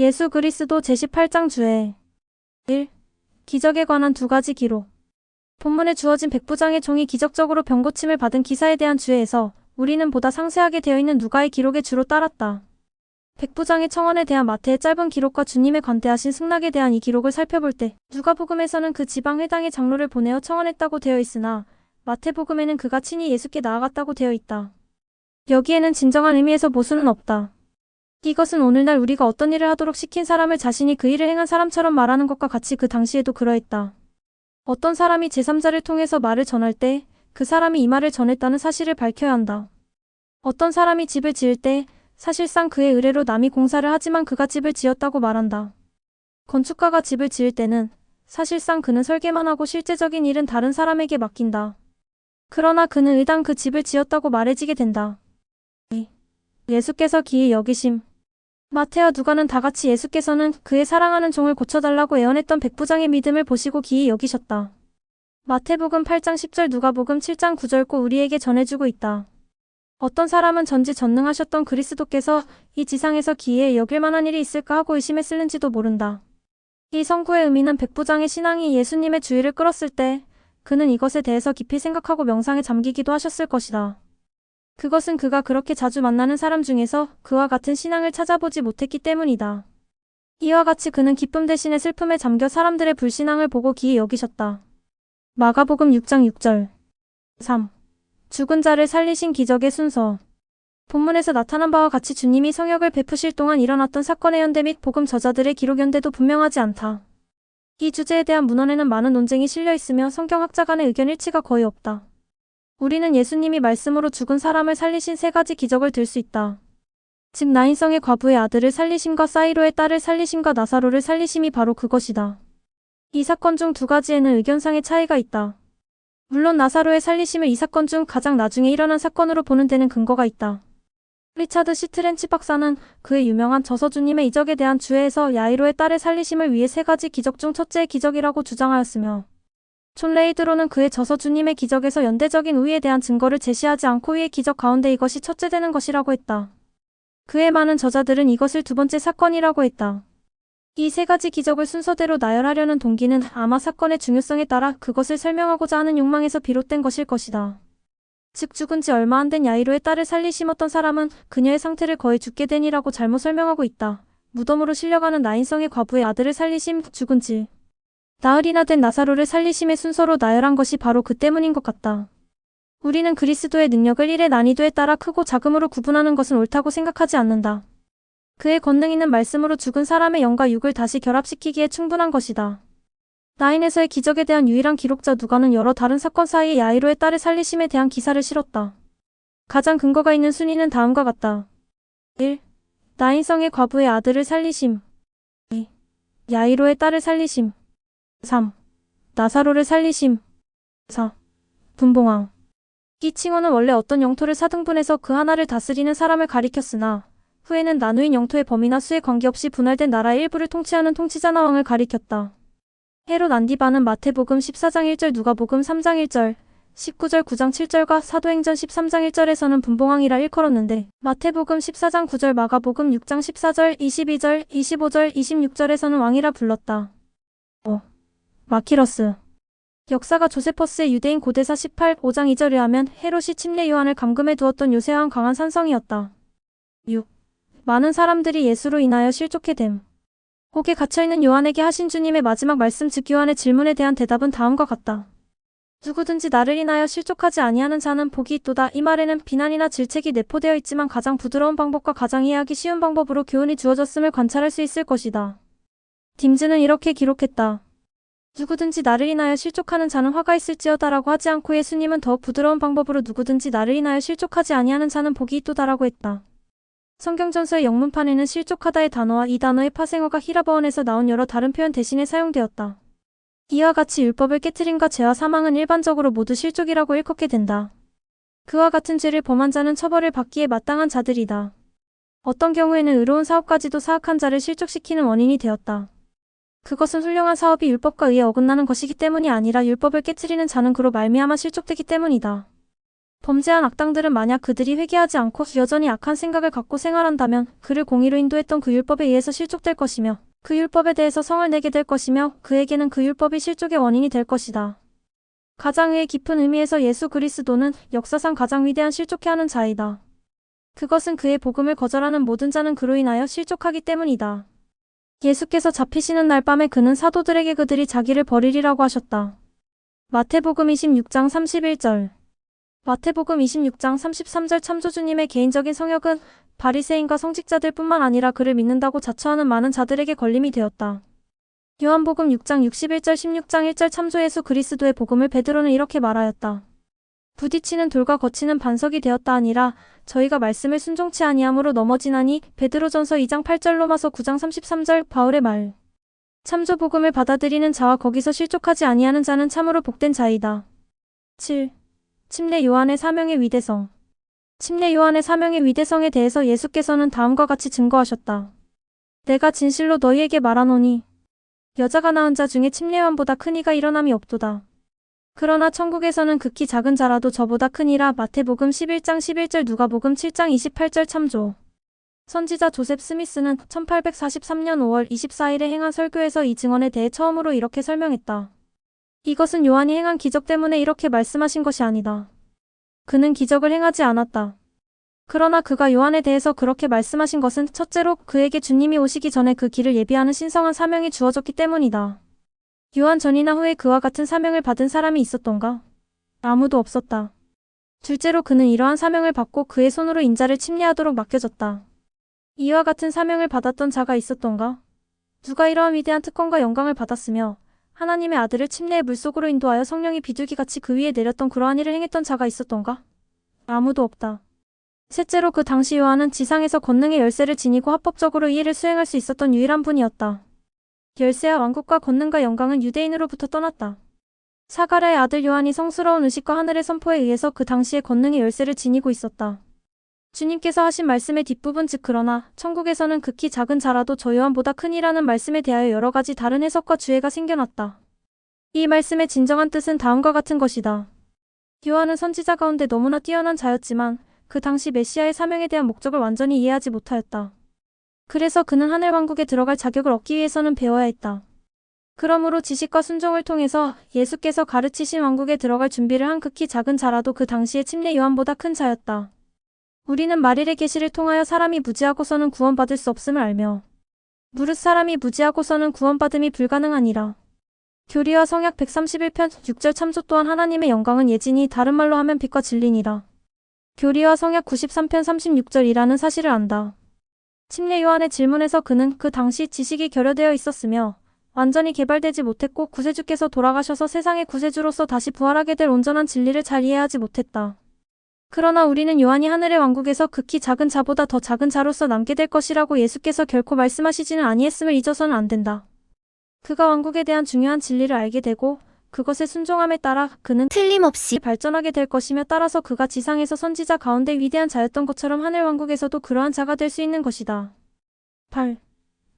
예수 그리스도 제18장 주에 1. 기적에 관한 두 가지 기록 본문에 주어진 백부장의 종이 기적적으로 병고침을 받은 기사에 대한 주에에서 우리는 보다 상세하게 되어 있는 누가의 기록에 주로 따랐다. 백부장의 청원에 대한 마태의 짧은 기록과 주님의 관대하신 승낙에 대한 이 기록을 살펴볼 때 누가복음에서는 그 지방 회당의 장로를 보내어 청원했다고 되어 있으나 마태복음에는 그가 친히 예수께 나아갔다고 되어 있다. 여기에는 진정한 의미에서 모순은 없다. 이것은 오늘날 우리가 어떤 일을 하도록 시킨 사람을 자신이 그 일을 행한 사람처럼 말하는 것과 같이 그 당시에도 그러했다. 어떤 사람이 제3자를 통해서 말을 전할 때 그 사람이 이 말을 전했다는 사실을 밝혀야 한다. 어떤 사람이 집을 지을 때 사실상 그의 의뢰로 남이 공사를 하지만 그가 집을 지었다고 말한다. 건축가가 집을 지을 때는 사실상 그는 설계만 하고 실제적인 일은 다른 사람에게 맡긴다. 그러나 그는 의당 그 집을 지었다고 말해지게 된다. 예수께서 기이 여기심. 마태와 누가는 다 같이 예수께서는 그의 사랑하는 종을 고쳐달라고 애원했던 백부장의 믿음을 보시고 기이 여기셨다. 마태복음 8장 10절 누가복음 7장 9절 꼭 우리에게 전해주고 있다. 어떤 사람은 전지 전능하셨던 그리스도께서 이 지상에서 기이에 여길 만한 일이 있을까 하고 의심했을는지도 모른다. 이 성구의 의미는 백부장의 신앙이 예수님의 주의를 끌었을 때 그는 이것에 대해서 깊이 생각하고 명상에 잠기기도 하셨을 것이다. 그것은 그가 그렇게 자주 만나는 사람 중에서 그와 같은 신앙을 찾아보지 못했기 때문이다. 이와 같이 그는 기쁨 대신에 슬픔에 잠겨 사람들의 불신앙을 보고 기이 여기셨다. 마가복음 6장 6절 3. 죽은 자를 살리신 기적의 순서 본문에서 나타난 바와 같이 주님이 성역을 베푸실 동안 일어났던 사건의 연대 및 복음 저자들의 기록 연대도 분명하지 않다. 이 주제에 대한 문헌에는 많은 논쟁이 실려 있으며 성경학자 간의 의견 일치가 거의 없다. 우리는 예수님이 말씀으로 죽은 사람을 살리신 세 가지 기적을 들 수 있다. 즉 나인성의 과부의 아들을 살리심과 사이로의 딸을 살리심과 나사로를 살리심이 바로 그것이다. 이 사건 중 두 가지에는 의견상의 차이가 있다. 물론 나사로의 살리심을 이 사건 중 가장 나중에 일어난 사건으로 보는 데는 근거가 있다. 리차드 시트렌치 박사는 그의 유명한 저서주님의 이적에 대한 주에에서 야이로의 딸의 살리심을 위해 세 가지 기적 중 첫째의 기적이라고 주장하였으며 존 레이드로는 그의 저서 주님의 기적에서 연대적인 우위에 대한 증거를 제시하지 않고 위의 기적 가운데 이것이 첫째 되는 것이라고 했다. 그의 많은 저자들은 이것을 두 번째 사건이라고 했다. 이 세 가지 기적을 순서대로 나열하려는 동기는 아마 사건의 중요성에 따라 그것을 설명하고자 하는 욕망에서 비롯된 것일 것이다. 즉 죽은 지 얼마 안 된 야이로의 딸을 살리 심었던 사람은 그녀의 상태를 거의 죽게 된이라고 잘못 설명하고 있다. 무덤으로 실려가는 나인성의 과부의 아들을 살리심 죽은 지 나흘이나 된 나사로를 살리심의 순서로 나열한 것이 바로 그 때문인 것 같다. 우리는 그리스도의 능력을 일의 난이도에 따라 크고 작음으로 구분하는 것은 옳다고 생각하지 않는다. 그의 권능 있는 말씀으로 죽은 사람의 영과 육을 다시 결합시키기에 충분한 것이다. 나인에서의 기적에 대한 유일한 기록자 누가는 여러 다른 사건 사이에 야이로의 딸을 살리심에 대한 기사를 실었다. 가장 근거가 있는 순위는 다음과 같다. 1. 나인성의 과부의 아들을 살리심 2. 야이로의 딸을 살리심 3. 나사로를 살리심 4. 분봉왕 이 칭호는 원래 어떤 영토를 사등분해서 그 하나를 다스리는 사람을 가리켰으나 후에는 나누인 영토의 범위나 수에 관계없이 분할된 나라의 일부를 통치하는 통치자나 왕을 가리켰다. 헤롯 안디바는 마태복음 14장 1절 누가복음 3장 1절 19절 9장 7절과 사도행전 13장 1절에서는 분봉왕이라 일컬었는데 마태복음 14장 9절 마가복음 6장 14절 22절 25절 26절에서는 왕이라 불렀다. 5. 마키러스 역사가 조세퍼스의 유대인 고대사 18, 5장 2절에 하면 헤롯이 침례 요한을 감금해 두었던 요새왕 강한 산성이었다. 6. 많은 사람들이 예수로 인하여 실족해 됨. 혹에 갇혀있는 요한에게 하신 주님의 마지막 말씀 즉 요한의 질문에 대한 대답은 다음과 같다. 누구든지 나를 인하여 실족하지 아니하는 자는 복이 있도다. 이 말에는 비난이나 질책이 내포되어 있지만 가장 부드러운 방법과 가장 이해하기 쉬운 방법으로 교훈이 주어졌음을 관찰할 수 있을 것이다. 딤즈는 이렇게 기록했다. 누구든지 나를 인하여 실족하는 자는 화가 있을지어다라고 하지 않고 예수님은 더욱 부드러운 방법으로 누구든지 나를 인하여 실족하지 아니하는 자는 복이 있도다라고 했다. 성경전서의 영문판에는 실족하다의 단어와 이 단어의 파생어가 히라버원에서 나온 여러 다른 표현 대신에 사용되었다. 이와 같이 율법을 깨뜨림과 죄와 사망은 일반적으로 모두 실족이라고 일컫게 된다. 그와 같은 죄를 범한 자는 처벌을 받기에 마땅한 자들이다. 어떤 경우에는 의로운 사업까지도 사악한 자를 실족시키는 원인이 되었다. 그것은 훌륭한 사업이 율법과 의에 어긋나는 것이기 때문이 아니라 율법을 깨뜨리는 자는 그로 말미암아 실족되기 때문이다. 범죄한 악당들은 만약 그들이 회개하지 않고 여전히 악한 생각을 갖고 생활한다면 그를 공의로 인도했던 그 율법에 의해서 실족될 것이며 그 율법에 대해서 성을 내게 될 것이며 그에게는 그 율법이 실족의 원인이 될 것이다. 가장 의 깊은 의미에서 예수 그리스도는 역사상 가장 위대한 실족해 하는 자이다. 그것은 그의 복음을 거절하는 모든 자는 그로 인하여 실족하기 때문이다. 예수께서 잡히시는 날 밤에 그는 사도들에게 그들이 자기를 버리리라고 하셨다. 마태복음 26장 31절 마태복음 26장 33절 참조주님의 개인적인 성역은 바리새인과 성직자들 뿐만 아니라 그를 믿는다고 자처하는 많은 자들에게 걸림이 되었다. 요한복음 6장 61절 16장 1절 참조 예수 그리스도의 복음을 베드로는 이렇게 말하였다. 부딪히는 돌과 거치는 반석이 되었다 아니라 저희가 말씀을 순종치 아니함으로 넘어지나니 베드로전서 2장 8절 로마서 9장 33절 바울의 말. 참조 복음을 받아들이는 자와 거기서 실족하지 아니하는 자는 참으로 복된 자이다. 7. 침례 요한의 사명의 위대성. 침례 요한의 사명의 위대성에 대해서 예수께서는 다음과 같이 증거하셨다. 내가 진실로 너희에게 말하노니 여자가 낳은 자 중에 침례 요한보다 큰 이가 일어남이 없도다. 그러나 천국에서는 극히 작은 자라도 저보다 크니라 마태복음 11장 11절 누가복음 7장 28절 참조. 선지자 조셉 스미스는 1843년 5월 24일에 행한 설교에서 이 증언에 대해 처음으로 이렇게 설명했다. 이것은 요한이 행한 기적 때문에 이렇게 말씀하신 것이 아니다. 그는 기적을 행하지 않았다. 그러나 그가 요한에 대해서 그렇게 말씀하신 것은 첫째로 그에게 주님이 오시기 전에 그 길을 예비하는 신성한 사명이 주어졌기 때문이다. 요한 전이나 후에 그와 같은 사명을 받은 사람이 있었던가? 아무도 없었다. 둘째로 그는 이러한 사명을 받고 그의 손으로 인자를 침례하도록 맡겨졌다. 이와 같은 사명을 받았던 자가 있었던가? 누가 이러한 위대한 특권과 영광을 받았으며 하나님의 아들을 침례의 물속으로 인도하여 성령이 비둘기같이 그 위에 내렸던 그러한 일을 행했던 자가 있었던가? 아무도 없다. 셋째로 그 당시 요한은 지상에서 권능의 열쇠를 지니고 합법적으로 이 일을 수행할 수 있었던 유일한 분이었다. 열쇠와 왕국과 권능과 영광은 유대인으로부터 떠났다. 사가랴의 아들 요한이 성스러운 의식과 하늘의 선포에 의해서 그 당시의 권능의 열쇠를 지니고 있었다. 주님께서 하신 말씀의 뒷부분 즉 그러나 천국에서는 극히 작은 자라도 저 요한보다 크니라는 말씀에 대하여 여러 가지 다른 해석과 주해가 생겨났다. 이 말씀의 진정한 뜻은 다음과 같은 것이다. 요한은 선지자 가운데 너무나 뛰어난 자였지만 그 당시 메시아의 사명에 대한 목적을 완전히 이해하지 못하였다. 그래서 그는 하늘 왕국에 들어갈 자격을 얻기 위해서는 배워야 했다. 그러므로 지식과 순종을 통해서 예수께서 가르치신 왕국에 들어갈 준비를 한 극히 작은 자라도 그 당시의 침례 요한보다 큰 자였다. 우리는 마릴의 계시를 통하여 사람이 무지하고서는 구원받을 수 없음을 알며 무릇 사람이 무지하고서는 구원받음이 불가능하니라. 교리와 성약 131편 6절 참조 또한 하나님의 영광은 예진이 다른 말로 하면 빛과 진리니라. 교리와 성약 93편 36절이라는 사실을 안다. 침례 요한의 질문에서 그는 그 당시 지식이 결여되어 있었으며 완전히 개발되지 못했고 구세주께서 돌아가셔서 세상의 구세주로서 다시 부활하게 될 온전한 진리를 잘 이해하지 못했다. 그러나 우리는 요한이 하늘의 왕국에서 극히 작은 자보다 더 작은 자로서 남게 될 것이라고 예수께서 결코 말씀하시지는 아니했음을 잊어서는 안 된다. 그가 왕국에 대한 중요한 진리를 알게 되고 그것에 순종함에 따라 그는 틀림없이 발전하게 될 것이며 따라서 그가 지상에서 선지자 가운데 위대한 자였던 것처럼 하늘 왕국에서도 그러한 자가 될 수 있는 것이다. 8.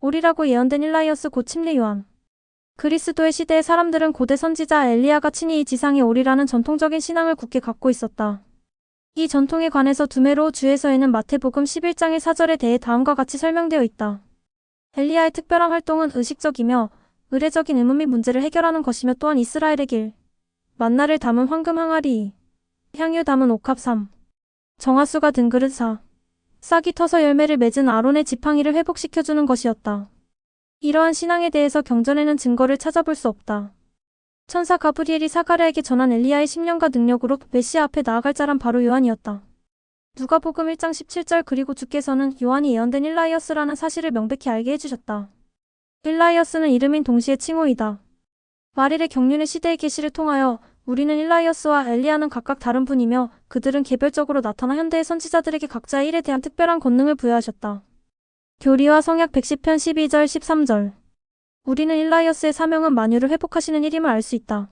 오리라고 예언된 일라이어스 곧 침례 요한. 그리스도의 시대의 사람들은 고대 선지자 엘리야가 친히 이 지상에 오리라는 전통적인 신앙을 굳게 갖고 있었다. 이 전통에 관해서 두메로 주에서에는 마태복음 11장의 사절에 대해 다음과 같이 설명되어 있다. 엘리야의 특별한 활동은 의식적이며 의례적인 의문 및 문제를 해결하는 것이며 또한 이스라엘의 길, 만나를 담은 황금 항아리, 향유 담은 옥합 3, 정화수가 든 그릇 4, 싹이 터서 열매를 맺은 아론의 지팡이를 회복시켜주는 것이었다. 이러한 신앙에 대해서 경전에는 증거를 찾아볼 수 없다. 천사 가브리엘이 사가랴에게 전한 엘리야의 10년과 능력으로 메시아 앞에 나아갈 자란 바로 요한이었다. 누가복음 1장 17절 그리고 주께서는 요한이 예언된 일라이어스라는 사실을 명백히 알게 해주셨다. 일라이어스는 이름인 동시에 칭호이다. 마릴의 경륜의 시대의 계시를 통하여 우리는 일라이어스와 엘리야는 각각 다른 분이며 그들은 개별적으로 나타나 현대의 선지자들에게 각자의 일에 대한 특별한 권능을 부여하셨다. 교리와 성약 110편 12절 13절 우리는 일라이어스의 사명은 만유를 회복하시는 일임을 알 수 있다.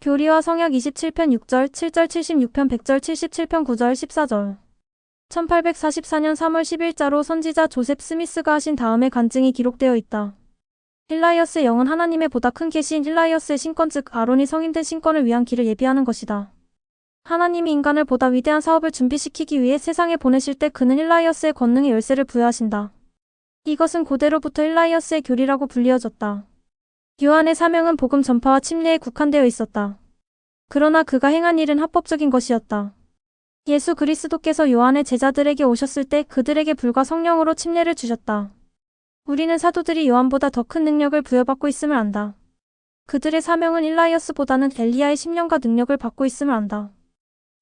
교리와 성약 27편 6절, 7절 76편 100절 77편 9절 14절 1844년 3월 10일자로 선지자 조셉 스미스가 하신 다음에 간증이 기록되어 있다. 일라이어스의 영은 하나님의 보다 큰 계시인 일라이어스의 신권 즉 아론이 성인된 신권을 위한 길을 예비하는 것이다. 하나님이 인간을 보다 위대한 사업을 준비시키기 위해 세상에 보내실 때 그는 일라이어스의 권능의 열쇠를 부여하신다. 이것은 고대로부터 일라이어스의 교리라고 불리어졌다. 요한의 사명은 복음 전파와 침례에 국한되어 있었다. 그러나 그가 행한 일은 합법적인 것이었다. 예수 그리스도께서 요한의 제자들에게 오셨을 때 그들에게 불과 성령으로 침례를 주셨다. 우리는 사도들이 요한보다 더 큰 능력을 부여받고 있음을 안다. 그들의 사명은 일라이어스보다는 엘리야의 심령과 능력을 받고 있음을 안다.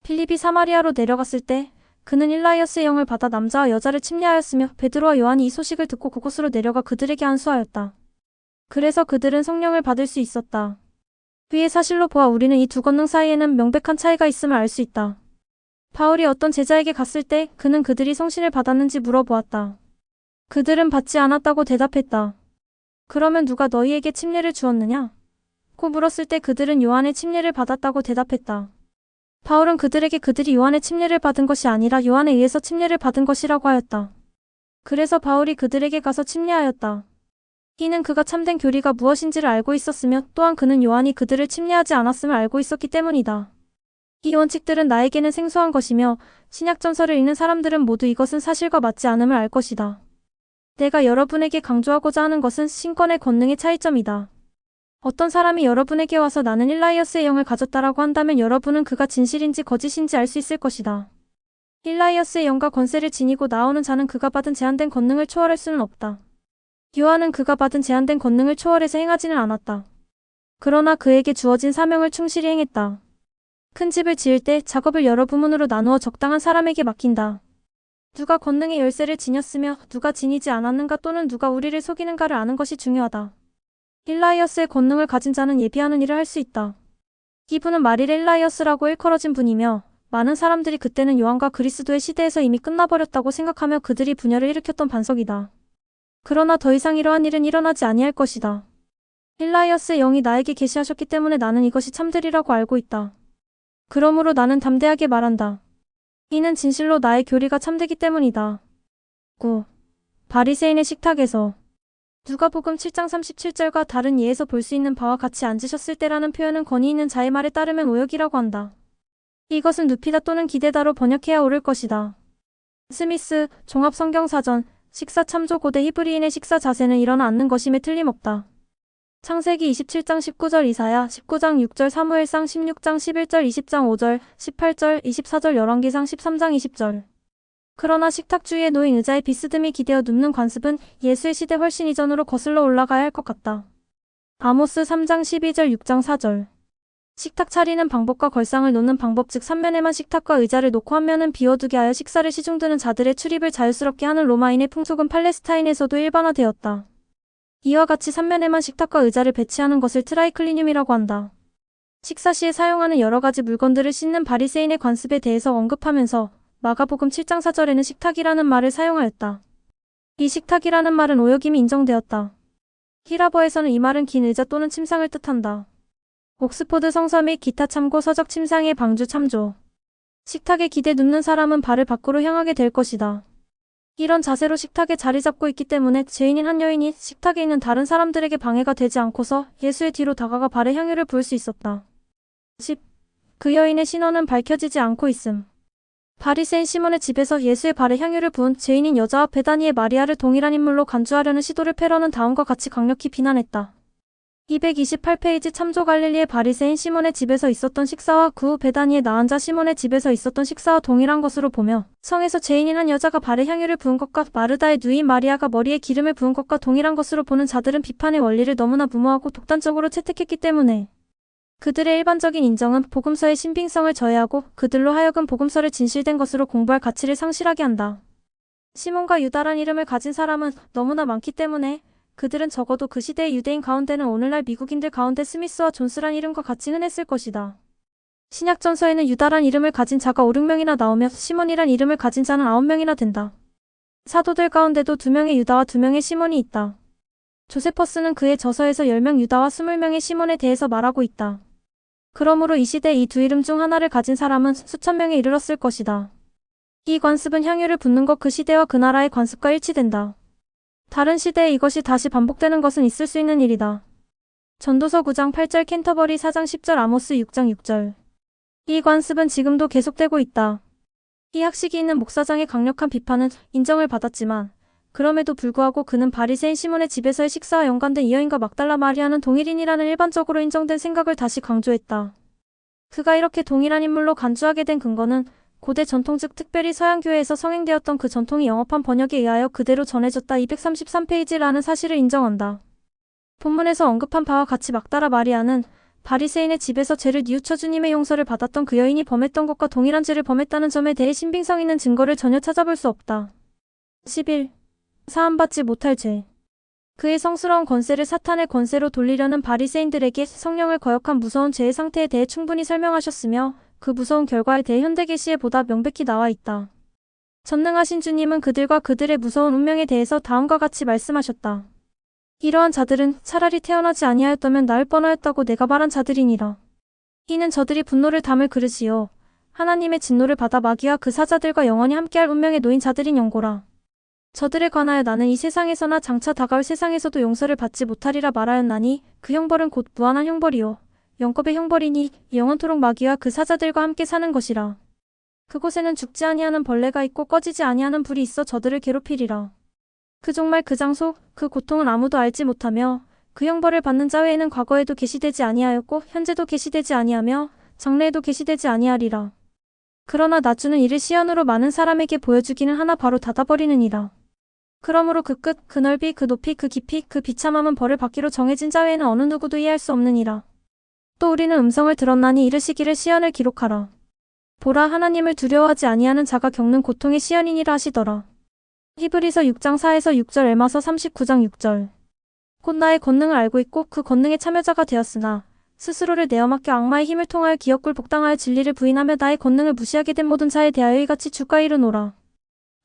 필립이 사마리아로 내려갔을 때 그는 일라이어스의 영을 받아 남자와 여자를 침례하였으며 베드로와 요한이 이 소식을 듣고 그곳으로 내려가 그들에게 안수하였다. 그래서 그들은 성령을 받을 수 있었다. 위의 사실로 보아 우리는 이 두 권능 사이에는 명백한 차이가 있음을 알 수 있다. 바울이 어떤 제자에게 갔을 때 그는 그들이 성신을 받았는지 물어보았다. 그들은 받지 않았다고 대답했다. 그러면 누가 너희에게 침례를 주었느냐? 고 물었을 때 그들은 요한의 침례를 받았다고 대답했다. 바울은 그들에게 그들이 요한의 침례를 받은 것이 아니라 요한에 의해서 침례를 받은 것이라고 하였다. 그래서 바울이 그들에게 가서 침례하였다. 이는 그가 참된 교리가 무엇인지를 알고 있었으며 또한 그는 요한이 그들을 침례하지 않았음을 알고 있었기 때문이다. 이 원칙들은 나에게는 생소한 것이며 신약 전설을 읽는 사람들은 모두 이것은 사실과 맞지 않음을 알 것이다. 내가 여러분에게 강조하고자 하는 것은 신권의 권능의 차이점이다. 어떤 사람이 여러분에게 와서 나는 일라이어스의 영을 가졌다라고 한다면 여러분은 그가 진실인지 거짓인지 알 수 있을 것이다. 일라이어스의 영과 권세를 지니고 나오는 자는 그가 받은 제한된 권능을 초월할 수는 없다. 요한은 그가 받은 제한된 권능을 초월해서 행하지는 않았다. 그러나 그에게 주어진 사명을 충실히 행했다. 큰 집을 지을 때 작업을 여러 부문으로 나누어 적당한 사람에게 맡긴다. 누가 권능의 열쇠를 지녔으며 누가 지니지 않았는가 또는 누가 우리를 속이는가를 아는 것이 중요하다. 일라이어스의 권능을 가진 자는 예비하는 일을 할 수 있다. 이분은 마릴 일라이어스라고 일컬어진 분이며 많은 사람들이 그때는 요한과 그리스도의 시대에서 이미 끝나버렸다고 생각하며 그들이 분열을 일으켰던 반석이다. 그러나 더 이상 이러한 일은 일어나지 아니할 것이다. 일라이어스의 영이 나에게 계시하셨기 때문에 나는 이것이 참되리라고 알고 있다. 그러므로 나는 담대하게 말한다. 이는 진실로 나의 교리가 참되기 때문이다. 9. 바리새인의 식탁에서 누가복음 7장 37절과 다른 예에서 볼 수 있는 바와 같이 앉으셨을 때라는 표현은 권위 있는 자의 말에 따르면 오역이라고 한다. 이것은 눕히다 또는 기대다로 번역해야 옳을 것이다. 스미스 종합성경사전 식사 참조 고대 히브리인의 식사 자세는 일어나 앉는 것임에 틀림없다. 창세기 27장 19절 이사야 19장 6절 사무엘상 16장 11절 20장 5절 18절 24절 열왕기상 13장 20절 그러나 식탁주위에 놓인 의자에 비스듬히 기대어 눕는 관습은 예수의 시대 훨씬 이전으로 거슬러 올라가야 할 것 같다. 아모스 3장 12절 6장 4절 식탁 차리는 방법과 걸상을 놓는 방법 즉 3면에만 식탁과 의자를 놓고 한 면은 비워두게 하여 식사를 시중드는 자들의 출입을 자유스럽게 하는 로마인의 풍속은 팔레스타인에서도 일반화되었다. 이와 같이 3면에만 식탁과 의자를 배치하는 것을 트라이클리늄이라고 한다. 식사 시에 사용하는 여러 가지 물건들을 씻는 바리새인의 관습에 대해서 언급하면서 마가복음 7장 4절에는 식탁이라는 말을 사용하였다. 이 식탁이라는 말은 오역임이 인정되었다. 히라버에서는 이 말은 긴 의자 또는 침상을 뜻한다. 옥스포드 성서 및 기타 참고 서적 침상의 방주 참조. 식탁에 기대 눕는 사람은 발을 밖으로 향하게 될 것이다. 이런 자세로 식탁에 자리 잡고 있기 때문에 죄인인 한 여인이 식탁에 있는 다른 사람들에게 방해가 되지 않고서 예수의 뒤로 다가가 발의 향유를 부을 수 있었다. 10. 그 여인의 신원은 밝혀지지 않고 있음. 바리새인 시몬의 집에서 예수의 발에 향유를 부은 죄인인 여자와 베다니의 마리아를 동일한 인물로 간주하려는 시도를 페러는 다음과 같이 강력히 비난했다. 228페이지 참조 갈릴리의 바리새인 시몬의 집에서 있었던 식사와 그 후 베다니의 나은 자 시몬의 집에서 있었던 식사와 동일한 것으로 보며 성에서 죄인인 한 여자가 발에 향유를 부은 것과 마르다의 누이 마리아가 머리에 기름을 부은 것과 동일한 것으로 보는 자들은 비판의 원리를 너무나 무모하고 독단적으로 채택했기 때문에 그들의 일반적인 인정은 복음서의 신빙성을 저해하고 그들로 하여금 복음서를 진실된 것으로 공부할 가치를 상실하게 한다. 시몬과 유다란 이름을 가진 사람은 너무나 많기 때문에 그들은 적어도 그 시대의 유대인 가운데는 오늘날 미국인들 가운데 스미스와 존스란 이름과 같이 흔했을 것이다. 신약전서에는 유다란 이름을 가진 자가 5, 6명이나 나오며 시몬이란 이름을 가진 자는 9명이나 된다. 사도들 가운데도 2명의 유다와 2명의 시몬이 있다. 조세퍼스는 그의 저서에서 10명 유다와 20명의 시몬에 대해서 말하고 있다. 그러므로 이 시대 이 두 이름 중 하나를 가진 사람은 수천 명에 이르렀을 것이다. 이 관습은 향유를 붓는 것 그 시대와 그 나라의 관습과 일치된다. 다른 시대에 이것이 다시 반복되는 것은 있을 수 있는 일이다. 전도서 9장 8절 캔터버리 4장 10절 아모스 6장 6절 이 관습은 지금도 계속되고 있다. 이 학식이 있는 목사장의 강력한 비판은 인정을 받았지만 그럼에도 불구하고 그는 바리새인 시몬의 집에서의 식사와 연관된 이 여인과 막달라 마리아는 동일인이라는 일반적으로 인정된 생각을 다시 강조했다. 그가 이렇게 동일한 인물로 간주하게 된 근거는 고대 전통 즉 특별히 서양교회에서 성행되었던 그 전통이 영업한 번역에 의하여 그대로 전해졌다 233페이지라는 사실을 인정한다. 본문에서 언급한 바와 같이 막달라 마리아는 바리새인의 집에서 죄를 뉘우쳐 주님의 용서를 받았던 그 여인이 범했던 것과 동일한 죄를 범했다는 점에 대해 신빙성 있는 증거를 전혀 찾아볼 수 없다. 11. 사함받지 못할 죄. 그의 성스러운 권세를 사탄의 권세로 돌리려는 바리새인들에게 성령을 거역한 무서운 죄의 상태에 대해 충분히 설명하셨으며 그 무서운 결과에 대해 현대계시에 보다 명백히 나와 있다. 전능하신 주님은 그들과 그들의 무서운 운명에 대해서 다음과 같이 말씀하셨다. 이러한 자들은 차라리 태어나지 아니하였다면 나을 뻔하였다고 내가 말한 자들이니라. 이는 저들이 분노를 담을 그릇이요. 하나님의 진노를 받아 마귀와 그 사자들과 영원히 함께할 운명에 놓인 자들인 영고라. 저들에 관하여 나는 이 세상에서나 장차 다가올 세상에서도 용서를 받지 못하리라 말하였나니 그 형벌은 곧 무한한 형벌이요. 영겁의 형벌이니 영원토록 마귀와 그 사자들과 함께 사는 것이라. 그곳에는 죽지 아니하는 벌레가 있고 꺼지지 아니하는 불이 있어 저들을 괴롭히리라. 그 종말 그 장소 그 고통은 아무도 알지 못하며 그 형벌을 받는 자 외에는 과거에도 계시되지 아니하였고 현재도 계시되지 아니하며 장래에도 계시되지 아니하리라. 그러나 나주는 이를 시연으로 많은 사람에게 보여주기는 하나 바로 닫아버리느니라. 그러므로 그 끝, 그 넓이, 그 높이, 그 깊이, 그 비참함은 벌을 받기로 정해진 자 외에는 어느 누구도 이해할 수 없느니라. 또 우리는 음성을 들었나니 이르시기를 시연을 기록하라. 보라 하나님을 두려워하지 아니하는 자가 겪는 고통의 시연이니라 하시더라. 히브리서 6장 4에서 6절 엘마서 39장 6절 곧 나의 권능을 알고 있고 그 권능의 참여자가 되었으나 스스로를 내어 맡겨 악마의 힘을 통하여 기업굴 복당하여 진리를 부인하며 나의 권능을 무시하게 된 모든 자에 대하여 이같이 주가 이르노라.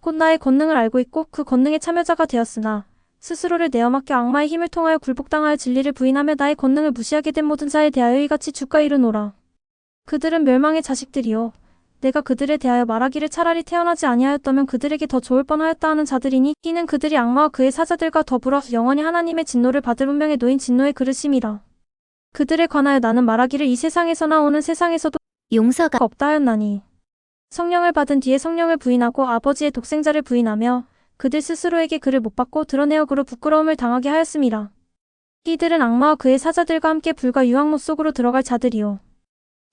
곧 나의 권능을 알고 있고 그 권능의 참여자가 되었으나 스스로를 내어 맡겨 악마의 힘을 통하여 굴복당하여 진리를 부인하며 나의 권능을 무시하게 된 모든 자에 대하여 이같이 주가 이르노라. 그들은 멸망의 자식들이요. 내가 그들에 대하여 말하기를 차라리 태어나지 아니하였다면 그들에게 더 좋을 뻔하였다 하는 자들이니 이는 그들이 악마와 그의 사자들과 더불어 영원히 하나님의 진노를 받을 운명에 놓인 진노의 그릇임이라. 그들에 관하여 나는 말하기를 이 세상에서나 오는 세상에서도 용서가 없다 하였나니. 성령을 받은 뒤에 성령을 부인하고 아버지의 독생자를 부인하며 그들 스스로에게 그를 못 받고 드러내어 그로 부끄러움을 당하게 하였음이라. 이들은 악마와 그의 사자들과 함께 불과 유황못 속으로 들어갈 자들이요.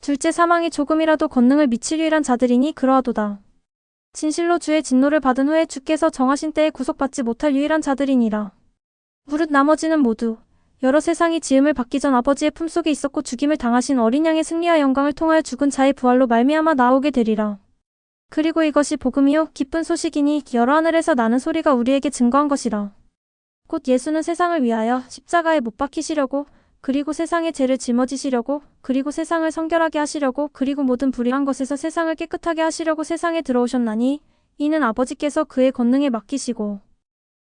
둘째 사망이 조금이라도 권능을 미칠 유일한 자들이니 그러하도다. 진실로 주의 진노를 받은 후에 주께서 정하신 때에 구속받지 못할 유일한 자들이니라. 무릇 나머지는 모두 여러 세상이 지음을 받기 전 아버지의 품속에 있었고 죽임을 당하신 어린 양의 승리와 영광을 통하여 죽은 자의 부활로 말미암아 나오게 되리라. 그리고 이것이 복음이요 기쁜 소식이니 여러 하늘에서 나는 소리가 우리에게 증거한 것이라. 곧 예수는 세상을 위하여 십자가에 못 박히시려고 그리고 세상의 죄를 짊어지시려고 그리고 세상을 성결하게 하시려고 그리고 모든 불의한 것에서 세상을 깨끗하게 하시려고 세상에 들어오셨나니 이는 아버지께서 그의 권능에 맡기시고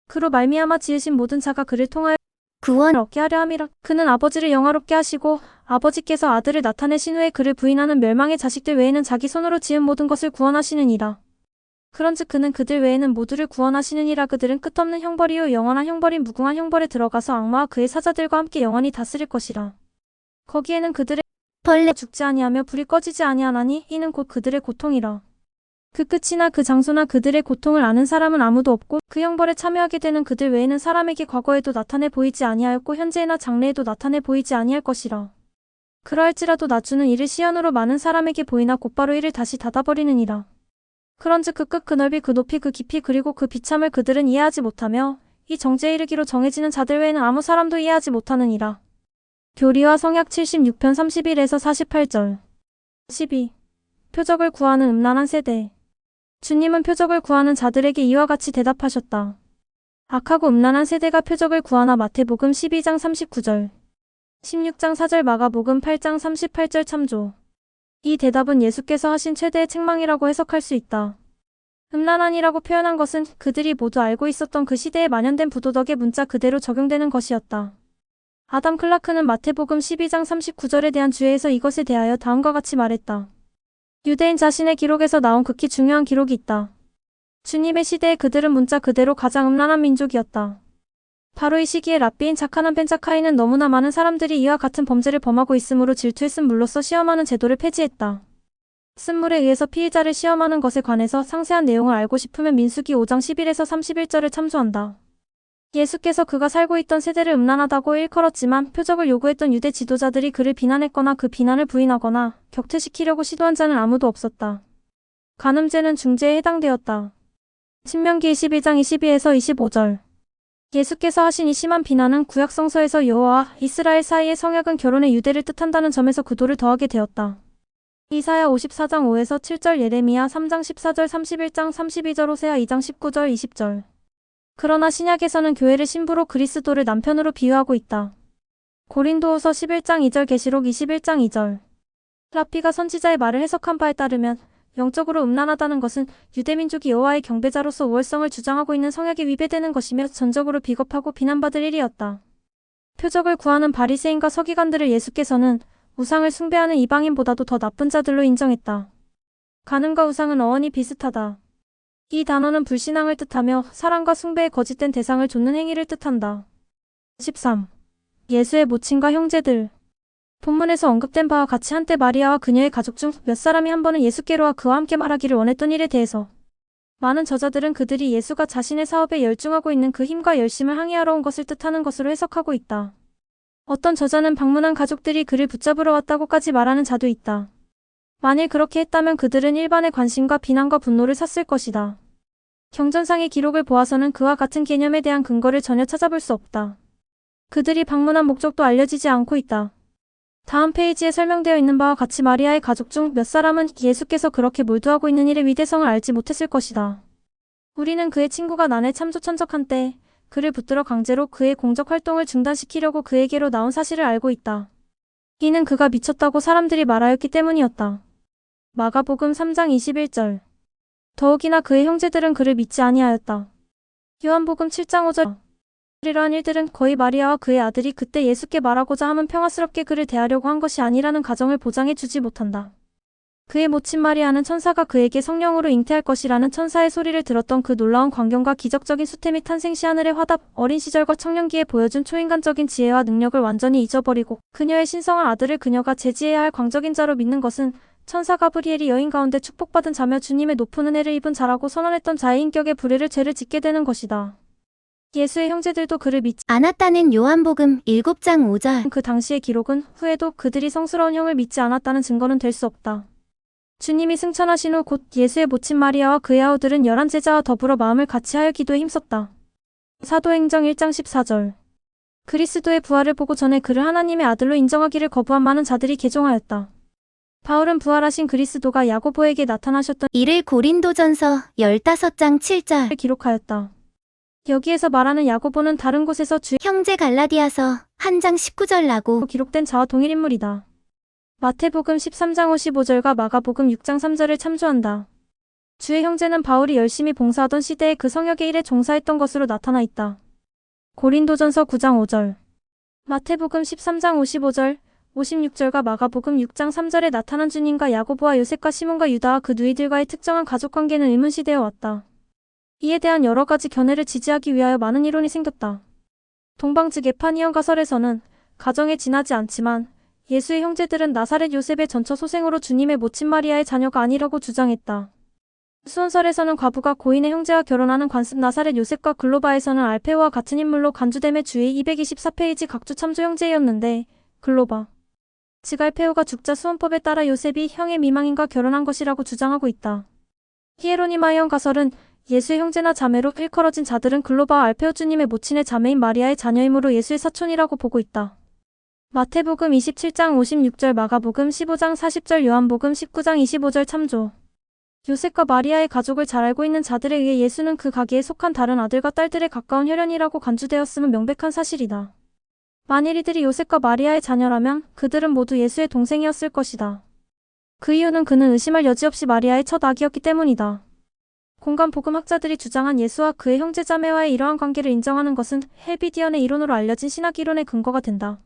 그로 말미암아 지으신 모든 자가 그를 통하여 구원 얻게 하려 함이라 그는 아버지를 영화롭게 하시고 아버지께서 아들을 나타내신 후에 그를 부인하는 멸망의 자식들 외에는 자기 손으로 지은 모든 것을 구원하시느니라 그런즉 그는 그들 외에는 모두를 구원하시느니라 그들은 끝없는 형벌이요 영원한 형벌인 무궁한 형벌에 들어가서 악마와 그의 사자들과 함께 영원히 다스릴 것이라 거기에는 그들의 벌레 죽지 아니하며 불이 꺼지지 아니하나니 이는 곧 그들의 고통이라. 그 끝이나 그 장소나 그들의 고통을 아는 사람은 아무도 없고 그 형벌에 참여하게 되는 그들 외에는 사람에게 과거에도 나타내 보이지 아니하였고 현재나 장래에도 나타내 보이지 아니할 것이라. 그러할지라도 나주는 이를 시연으로 많은 사람에게 보이나 곧바로 이를 다시 닫아버리느니라. 그런즉 그 끝 그 넓이 그 높이 그 깊이 그리고 그 비참을 그들은 이해하지 못하며 이 정죄에 이르기로 정해지는 자들 외에는 아무 사람도 이해하지 못하느니라. 교리와 성약 76편 31에서 48절 12. 표적을 구하는 음란한 세대 주님은 표적을 구하는 자들에게 이와 같이 대답하셨다. 악하고 음란한 세대가 표적을 구하나 마태복음 12장 39절 16장 4절 마가복음 8장 38절 참조 이 대답은 예수께서 하신 최대의 책망이라고 해석할 수 있다. 음란한이라고 표현한 것은 그들이 모두 알고 있었던 그 시대에 만연된 부도덕의 문자 그대로 적용되는 것이었다. 아담 클라크는 마태복음 12장 39절에 대한 주의에서 이것에 대하여 다음과 같이 말했다. 유대인 자신의 기록에서 나온 극히 중요한 기록이 있다. 주님의 시대에 그들은 문자 그대로 가장 음란한 민족이었다. 바로 이 시기에 랍비인 자카난 벤자카이는 너무나 많은 사람들이 이와 같은 범죄를 범하고 있으므로 질투했음 물로써 시험하는 제도를 폐지했다. 쓴물에 의해서 피의자를 시험하는 것에 관해서 상세한 내용을 알고 싶으면 민수기 5장 11에서 31절을 참조한다. 예수께서 그가 살고 있던 세대를 음란하다고 일컬었지만 표적을 요구했던 유대 지도자들이 그를 비난했거나 그 비난을 부인하거나 격퇴시키려고 시도한 자는 아무도 없었다. 간음죄는 중죄에 해당되었다. 신명기 22장 22에서 25절 예수께서 하신 이 심한 비난은 구약성서에서 여호와와 이스라엘 사이의 성약은 결혼의 유대를 뜻한다는 점에서 구도를 더하게 되었다. 이사야 54장 5에서 7절 예레미야 3장 14절 31장 32절 호세아 2장 19절 20절 그러나 신약에서는 교회를 신부로 그리스도를 남편으로 비유하고 있다. 고린도후서 11장 2절 계시록 21장 2절 라피가 선지자의 말을 해석한 바에 따르면 영적으로 음란하다는 것은 유대민족이 여호와의 경배자로서 우월성을 주장하고 있는 성약에 위배되는 것이며 전적으로 비겁하고 비난받을 일이었다. 표적을 구하는 바리새인과 서기관들을 예수께서는 우상을 숭배하는 이방인보다도 더 나쁜 자들로 인정했다. 가늠과 우상은 어원이 비슷하다. 이 단어는 불신앙을 뜻하며 사랑과 숭배의 거짓된 대상을 좇는 행위를 뜻한다. 13. 예수의 모친과 형제들 본문에서 언급된 바와 같이 한때 마리아와 그녀의 가족 중 몇 사람이 한 번은 예수께로 와 그와 함께 말하기를 원했던 일에 대해서 많은 저자들은 그들이 예수가 자신의 사업에 열중하고 있는 그 힘과 열심을 항의하러 온 것을 뜻하는 것으로 해석하고 있다. 어떤 저자는 방문한 가족들이 그를 붙잡으러 왔다고까지 말하는 자도 있다. 만일 그렇게 했다면 그들은 일반의 관심과 비난과 분노를 샀을 것이다. 경전상의 기록을 보아서는 그와 같은 개념에 대한 근거를 전혀 찾아볼 수 없다. 그들이 방문한 목적도 알려지지 않고 있다. 다음 페이지에 설명되어 있는 바와 같이 마리아의 가족 중 몇 사람은 예수께서 그렇게 몰두하고 있는 일의 위대성을 알지 못했을 것이다. 우리는 그의 친구가 난에 참조천적한 때 그를 붙들어 강제로 그의 공적 활동을 중단시키려고 그에게로 나온 사실을 알고 있다. 이는 그가 미쳤다고 사람들이 말하였기 때문이었다. 마가복음 3장 21절 더욱이나 그의 형제들은 그를 믿지 아니하였다. 요한복음 7장 5절 이러한 일들은 거의 마리아와 그의 아들이 그때 예수께 말하고자 함은 평화스럽게 그를 대하려고 한 것이 아니라는 가정을 보장해 주지 못한다. 그의 모친 마리아는 천사가 그에게 성령으로 잉태할 것이라는 천사의 소리를 들었던 그 놀라운 광경과 기적적인 수태 및 탄생 시 하늘의 화답, 어린 시절과 청년기에 보여준 초인간적인 지혜와 능력을 완전히 잊어버리고 그녀의 신성한 아들을 그녀가 제지해야 할 광적인 자로 믿는 것은 천사 가브리엘이 여인 가운데 축복받은 자며 주님의 높은 은혜를 입은 자라고 선언했던 자의 인격의 불의를 죄를 짓게 되는 것이다. 예수의 형제들도 그를 믿지 않았다는 요한복음 7장 5절. 그 당시의 기록은 후에도 그들이 성스러운 형을 믿지 않았다는 증거는 될 수 없다. 주님이 승천하신 후 곧 예수의 모친 마리아와 그의 아우들은 열한 제자와 더불어 마음을 같이하여 기도에 힘썼다. 사도행정 1장 14절 그리스도의 부활을 보고 전에 그를 하나님의 아들로 인정하기를 거부한 많은 자들이 개종하였다. 바울은 부활하신 그리스도가 야고보에게 나타나셨던 이를 고린도전서 15장 7절. 일을 기록하였다. 여기에서 말하는 야고보는 다른 곳에서 주 형제 갈라디아서 1장 19절 라고. 기록된 자와 동일 인물이다. 마태복음 13장 55절과 마가복음 6장 3절을 참조한다. 주의 형제는 바울이 열심히 봉사하던 시대에 그 성역의 일에 종사했던 것으로 나타나 있다. 고린도전서 9장 5절 마태복음 13장 55절 56절과 마가복음 6장 3절에 나타난 주님과 야고보와 요셉과 시몬과 유다와 그 누이들과의 특정한 가족 관계는 의문시되어 왔다. 이에 대한 여러 가지 견해를 지지하기 위하여 많은 이론이 생겼다. 동방 즉 에파니언 가설에서는 가정에 지나지 않지만 예수의 형제들은 나사렛 요셉의 전처 소생으로 주님의 모친 마리아의 자녀가 아니라고 주장했다. 수원설에서는 과부가 고인의 형제와 결혼하는 관습 나사렛 요셉과 글로바에서는 알페오와 같은 인물로 간주됨의 주의 224페이지 각주 참조 형제였는데 글로바 즉 알페오가 죽자 수원법에 따라 요셉이 형의 미망인과 결혼한 것이라고 주장하고 있다. 히에로니마이언 가설은 예수의 형제나 자매로 일컬어진 자들은 글로바와 알페오 주님의 모친의 자매인 마리아의 자녀이므로 예수의 사촌이라고 보고 있다. 마태복음 27장 56절 마가복음 15장 40절 요한복음 19장 25절 참조 요셉과 마리아의 가족을 잘 알고 있는 자들에 의해 예수는 그 가게에 속한 다른 아들과 딸들에 가까운 혈연이라고 간주되었음은 명백한 사실이다. 만일 이들이 요셉과 마리아의 자녀라면 그들은 모두 예수의 동생이었을 것이다. 그 이유는 그는 의심할 여지 없이 마리아의 첫 아기였기 때문이다. 공간 복음학자들이 주장한 예수와 그의 형제자매와의 이러한 관계를 인정하는 것은 헬비디언의 이론으로 알려진 신학 이론의 근거가 된다.